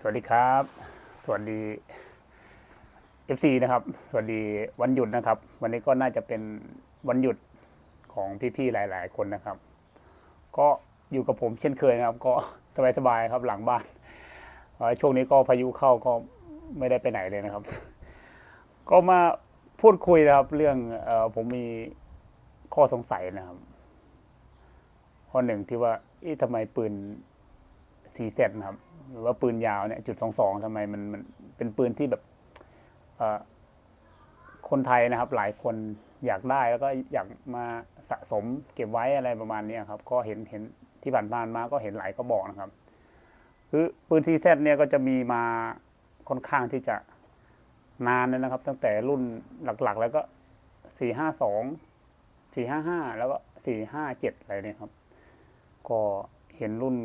สวัสดีครับ สวัสดี FC นะครับ สวัสดีวันหยุดนะครับ วันนี้ก็น่าจะเป็นวันหยุดของพี่ๆหลาย ๆ คนนะครับ ก็อยู่กับผมเช่นเคยนะครับ ก็สบายๆครับหลังบ้านช่วงนี้ก็พายุเข้าก็ไม่ได้ไปไหนเลยนะครับ ก็มาพูดคุยนะครับ เรื่องออผมมีข้อสงสัยนะครับ ข้อหนึ่งที่ว่าเอ๊ะทำไมปืน ซีเซตนะครับหรือว่าปืนยาวเนี่ยจุดสองสองทำไมมันมันเป็นปืนที่แบบเอ่อคนไทยนะครับ หลายคนอยากได้แล้วก็อยากมาสะสมเก็บไว้อะไรประมาณนี้ครับ ก็เห็นเห็นที่ผ่านมามาก็เห็นหลายก็บอกนะครับ คือปืนซีเซเนี่ยก็จะมีมาค่อนข้างที่จะนานเลยนะครับ ตั้งแต่รุ่นหลักๆ แล้วก็สี่ห้าสองสี่ห้าห้าแล้วก็สี่ห้าเจ็ดอะไรเนี่ยครับ ก็เห็นรุ่น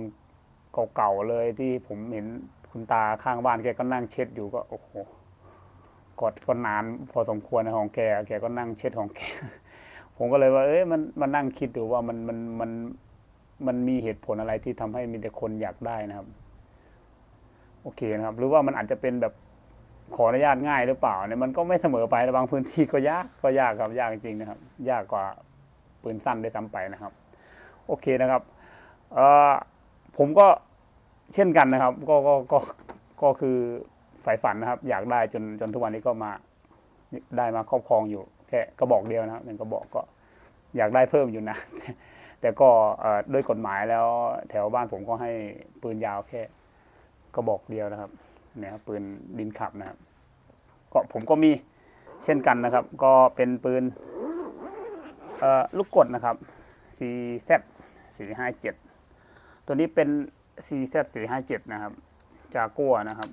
เก่าๆเลยที่ผมเห็นคุณตาข้างบ้านแกก็นั่งเช็ดอยู่ก็โอ้โหกดก็นานพอสมควรนะของแกแกก็นั่งเช็ดของแกผมก็เลยว่า เอ้ยมันมันนั่งคิดดูว่ามันมันมันมันมีเหตุผลอะไรที่ทำให้มีแต่คนอยากได้นะครับ โอเคนะครับ หรือว่ามันอาจจะเป็นแบบขออนุญาตง่ายหรือเปล่าเนี่ยมันก็ไม่เสมอไปนะบางพื้นที่ก็ยากก็ยากครับยากจริงๆนะครับ ยากกว่าปืนสั้นได้ซ้ำไปนะครับ โอเคนะครับ เอ่อ ผมก็เช่นกันนะครับ ก็ก็ก็ก็คือใฝ่ฝันนะครับ อยากได้จนจนทุกวันนี้ก็มาได้มาครอบครองอยู่แค่กระบอกเดียวนะครับหนึ่งกระบอกก็อยากได้เพิ่มอยู่นะ แต่ก็ด้วยกฎหมายแล้วแถวบ้านผมก็ให้ปืนยาวแค่กระบอกเดียวนะครับเนี่ยครับปืนดินขับนะครับ ก็ผมก็มีเช่นกันนะครับ ก็เป็นปืนลูกกดนะครับ CZ 457 ตัวนี้เป็น CZ 4 5 7 นะครับ จากัวนะครับ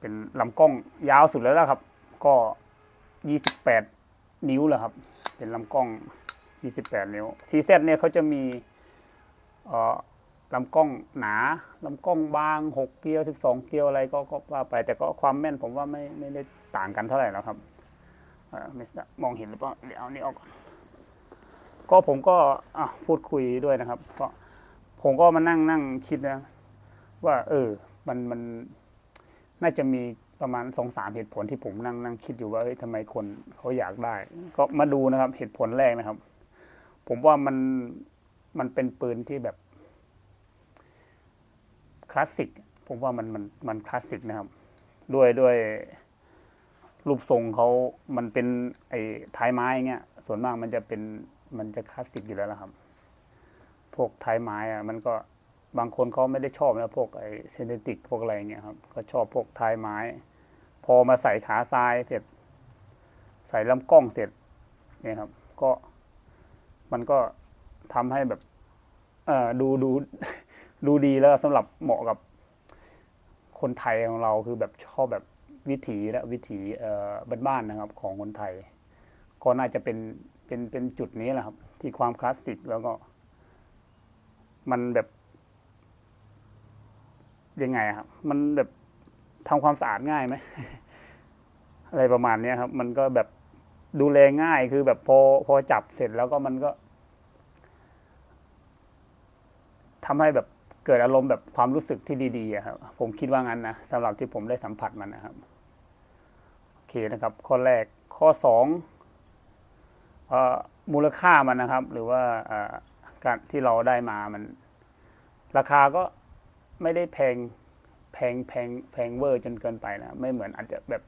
เป็นลำกล้องยาวสุดแล้วละครับ ก็ 28 นิ้วแล้วครับ เป็นลำกล้อง 28 นิ้ว CZ เนี่ยเขาจะมีเอ่อลำกล้องหนาลำกล้องบาง 6 เกียว 12 เกียวอะไรก็ก็ว่าไป แต่ก็ความแม่นผมว่าไม่ไม่ได้ต่างกันเท่าไหร่แล้วครับอไม่ทราบมองเห็นหรือเปล่าเดี๋ยวเอานี่ออกก่อน ก็ผมก็อะพูดคุยด้วยนะครับก็ผมก็มานั่งนั่งคิดนะ ว่า เออ มันมันน่าจะมีประมาณสองสามเหตุผลที่ผมนั่งนั่งคิดอยู่ว่าเฮ้ยทำไมคนเขาอยากได้ ก็มาดูนะครับ เหตุผลแรกนะครับ ผมว่ามันมันเป็นปืนที่แบบคลาสสิกผมว่ามันมันมันคลาสสิกนะครับ ด้วยด้วยรูปทรงเขามันเป็นไอ้ท้ายไม้เงี้ย ส่วนมากมันจะเป็น มันจะคลาสสิกอยู่แล้วละครับ พวกท้ายไม้อะมันก็บางคนเขาไม่ได้ชอบนะพวกไอเซนเทติกพวกอะไรเงี้ยครับก็ชอบพวกท้ายไม้ พอมาใส่ขาทรายเสร็จ ใส่ลำกล้องเสร็จเนี่ยครับ ก็มันก็ทำให้แบบเอ่อดูดูดูดีแล้วสำหรับเหมาะกับคนไทยของเราคือแบบชอบแบบวิถีและวิถีเอ่อบ้านๆนะครับ ของคนไทย ก็น่าจะเป็น เป็นเป็นจุดนี้แหละครับ ที่ความคลาสสิกแล้วก็ มันแบบยังไงครับ มันแบบทำความสะอาดง่ายไหมอะไรประมาณเนี้ยครับ มันก็แบบดูแลง่ายคือแบบพอพอจับเสร็จแล้วก็มันก็ทำให้แบบเกิดอารมณ์แบบความรู้สึกที่ดีๆครับผมคิดว่างั้นนะสำหรับที่ผมได้สัมผัสมันนะครับ โอเคนะครับ ข้อแรกข้อสอง เอ่อมูลค่ามันนะครับ หรือว่าการที่เราได้มามัน ราคาก็ไม่ได้แพงแพงแพงแพงเวอร์จนเกินไปนะไม่เหมือนอาจจะแบบ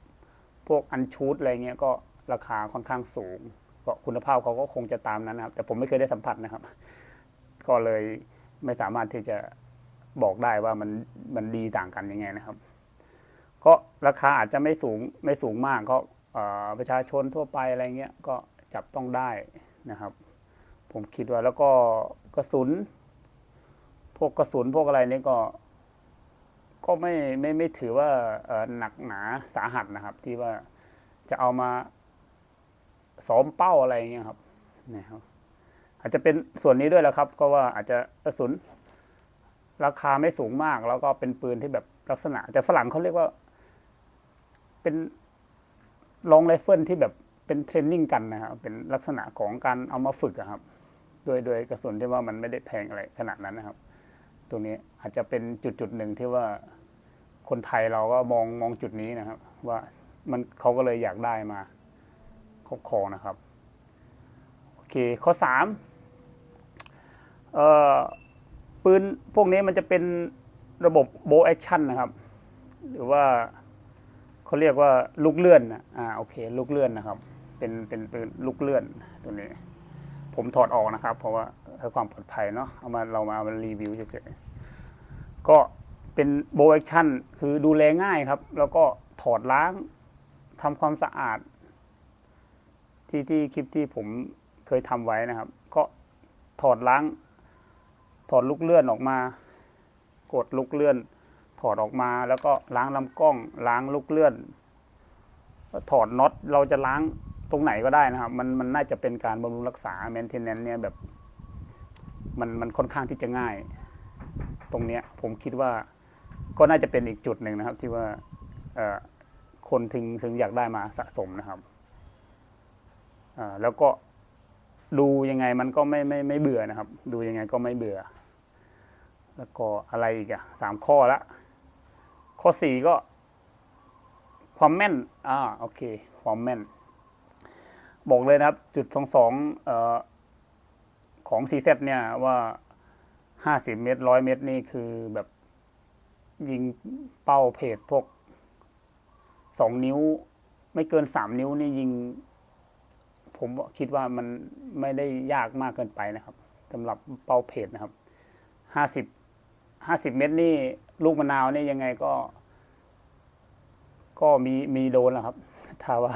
พวกอันชูดอะไรเงี้ยก็ราคาค่อนข้างสูง ก็คุณภาพเขาก็คงจะตามนั้นนะครับ แต่ผมไม่เคยได้สัมผัสนะครับ ก็เลยไม่สามารถที่จะบอกได้ว่ามันมันดีต่างกันยังไงนะครับ ก็ราคาอาจจะไม่สูงไม่สูงมากก็ประชาชนทั่วไปอะไรเงี้ยก็ จับต้องได้นะครับ ผมคิดว่าแล้วก็กระสุน พวกกระสุนพวกอะไรนี่ก็ ก็ไม่ไม่ไม่ถือว่าหนักหนาสาหัสนะครับ ที่ว่าจะเอามาซ้อมเป้าอะไรเงี้ยครับนะครับ อาจจะเป็นส่วนนี้ด้วยแหละครับ ก็ว่าอาจจะกระสุน ราคาไม่สูงมาก แล้วก็เป็นปืนที่แบบลักษณะ แต่ฝรั่งเขาเรียกว่า เป็นลองไรเฟิลที่แบบ เป็นเทรนนิ่งกันนะครับเป็นลักษณะของการเอามาฝึกครับโดยโดยกระสุนที่ว่ามันไม่ได้แพงอะไรขนาดนั้นนะครับ ตรงนี้อาจจะเป็นจุดจุดหนึ่งที่ว่าคนไทยเราก็มองมองจุดนี้นะครับ ว่ามันเขาก็เลยอยากได้มาครอบครองนะครับโอเคข้อสามเอ่อปืนพวกนี้มันจะเป็นระบบโบแอคชั่นนะครับ หรือว่าเขาเรียกว่าลูกเลื่อนนะอ่าโอเค ลูกเลื่อนนะครับ เป็นเป็นปืนลูกเลื่อนตัวนี้ ผมถอดออกนะครับ เพราะว่าเพื่อความปลอดภัยเนาะเอามาเรามาเอามารีวิวเฉยๆก็เป็นโบแอคชั่นคือดูแลง่ายครับ แล้วก็ถอดล้างทำความสะอาด ที่ที่คลิปที่ผมเคยทำไว้นะครับ ก็ถอดล้าง ถอดลูกเลื่อนออกมา กดลูกเลื่อน ถอดออกมา แล้วก็ล้างลำกล้อง ล้างลูกเลื่อนถอดน็อตเราจะล้าง ตรงไหนก็ได้นะครับ มันมันน่าจะเป็นการบำรุงรักษา m มนเทนแนนเนี่ยแบบ มันมันค่อนข้างที่จะง่าย ตรงเนี้ยผมคิดว่าก็น่าจะเป็นอีกจุดหนึ่งนะครับ ที่ว่าคนถึงถึงอยากได้มาสะสมนะครับแล้วก็ดูยังไงมันก็ไม่ไม่ไม่เบื่อนะครับ ดูยังไงก็ไม่เบื่อ แล้วก็อะไรอีกอะสามข้อละ ข้อสี่ก็ ความแม่น อ่า โอเค ความแม่น บอกเลยนะครับ จุดสองสองเอ่อของ CZ เนี่ยว่าห้าสิบเมตรร้อยเมตรนี่คือแบบยิงเป้าเพจพวกสองนิ้ว ไม่เกินสามนิ้วนี่ยิง ผมคิดว่ามันไม่ได้ยากมากเกินไปนะครับสำหรับเป้าเพจนะครับห้าสิบห้าสิบเมตรนี่ลูกมะนาวนี่ยังไงก็ ก็มีมีโดนแล้วครับถ้าว่า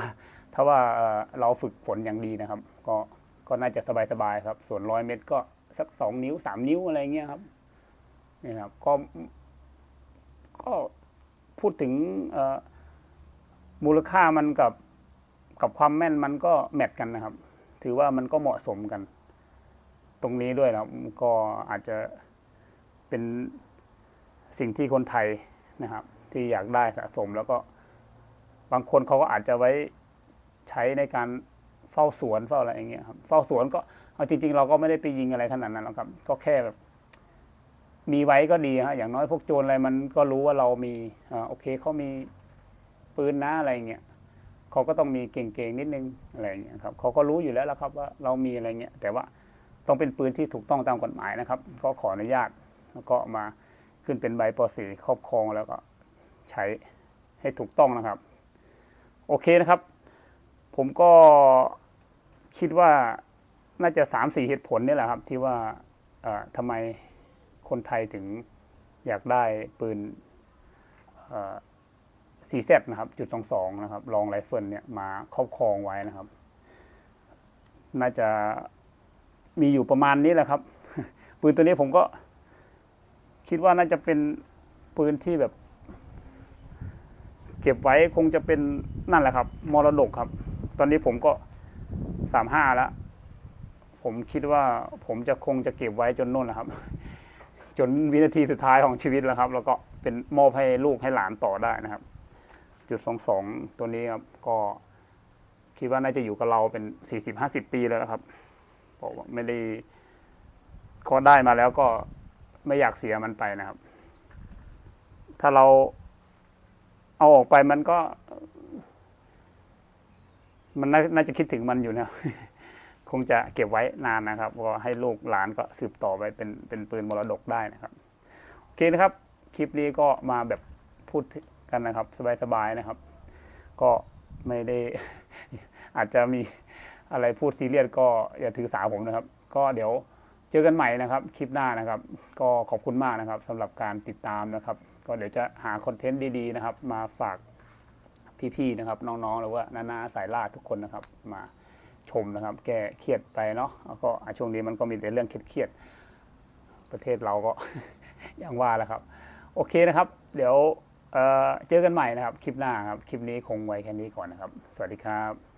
ถ้าว่าเราฝึกฝนอย่างดีนะครับ ก็ก็น่าจะสบายๆครับ ส่วนร้อยเมตรก็สักสองนิ้วสามนิ้วอะไรเงี้ยครับนี่ครับ ก็ก็พูดถึงมูลค่ามันกับกับความแม่นมันก็แมทกันนะครับ ถือว่ามันก็เหมาะสมกัน ตรงนี้ด้วยนะครับก็อาจจะเป็นสิ่งที่คนไทยนะครับ ที่อยากได้สะสมแล้วก็บางคนเขาก็อาจจะไว้ ใช้ในการเฝ้าสวนเฝ้าอะไรอย่างเงี้ยครับเฝ้าสวนก็เอาจริง ๆ เราก็ไม่ได้ไปยิงอะไรขนาดนั้นหรอกครับ ก็แค่แบบมีไว้ก็ดีฮะอย่างน้อยพวกโจรอะไรมันก็รู้ว่าเรามีอ่าโอเคเขามีปืนนะอะไรเงี้ยเขาก็ต้องมีเก่งๆนิดนึงอะไรเงี้ยครับเขาก็รู้อยู่แล้วละครับว่าเรามีอะไรเงี้ยแต่ว่าต้องเป็นปืนที่ถูกต้องตามกฎหมายนะครับ ก็ขออนุญาตแล้วก็มาขึ้นเป็นใบป .4 ครอบครองแล้วก็ใช้ให้ถูกต้องนะครับ โอเคนะครับ ผมก็คิดว่าน่าจะสามสี่เหตุผลนี่แหละครับ ที่ว่าทำไมคนไทยถึงอยากได้ปืนซีเซนะครับจุดสองสองนะครับลองไรเฟิลเนี่ยมาครอบครองไว้นะครับ น่าจะมีอยู่ประมาณนี้แหละครับ ปืนตัวนี้ผมก็คิดว่าน่าจะเป็นปืนที่แบบ เก็บไว้คงจะเป็นนั่นแหละครับ มรดกครับ ตอนนี้ผมก็สามห้าแล้ว ผมคิดว่าผมจะคงจะเก็บไว้จนนู่นนะครับ จนวินาทีสุดท้ายของชีวิตแล้วครับ แล้วก็เป็นมอบให้ลูกให้หลานต่อได้นะครับ จุดสองสองตัวนี้ครับ ก็คิดว่าน่าจะอยู่กับเราเป็นสี่สิบห้าสิบปีแล้วครับเพราะว่าไม่ได้ก็ได้มาแล้วก็ไม่อยากเสียมันไปนะครับ ถ้าเราเอาออกไปมันก็ มันน่าจะคิดถึงมันอยู่นะคงจะเก็บไว้นานนะครับก็ให้ลูกหลานก็สืบต่อไปเป็นเป็นปืนมรดกได้นะครับโอเคนะครับคลิปนี้ก็มาแบบพูดกันนะครับ สบายๆนะครับ ก็ไม่ได้อาจจะมีอะไรพูดซีเรียสก็อย่าถือสาผมนะครับ ก็เดี๋ยวเจอกันใหม่นะครับคลิปหน้านะครับ ก็ขอบคุณมากนะครับสำหรับการติดตามนะครับ ก็เดี๋ยวจะหาคอนเทนต์ดีๆนะครับ มาฝาก พี่ๆนะครับ น้องๆหรือว่านาๆสายล่าทุกคนนะครับ มาชมนะครับ แก้เครียดไปเนาะแล้วก็ช่วงนี้มันก็มีแต่เรื่องเครียดๆประเทศเราก็ อย่างว่าแหละครับ โอเคนะครับ เดี๋ยวเเจอกันใหม่นะครับ คลิปหน้าครับ คลิปนี้คงไว้แค่นี้ก่อนนะครับ สวัสดีครับ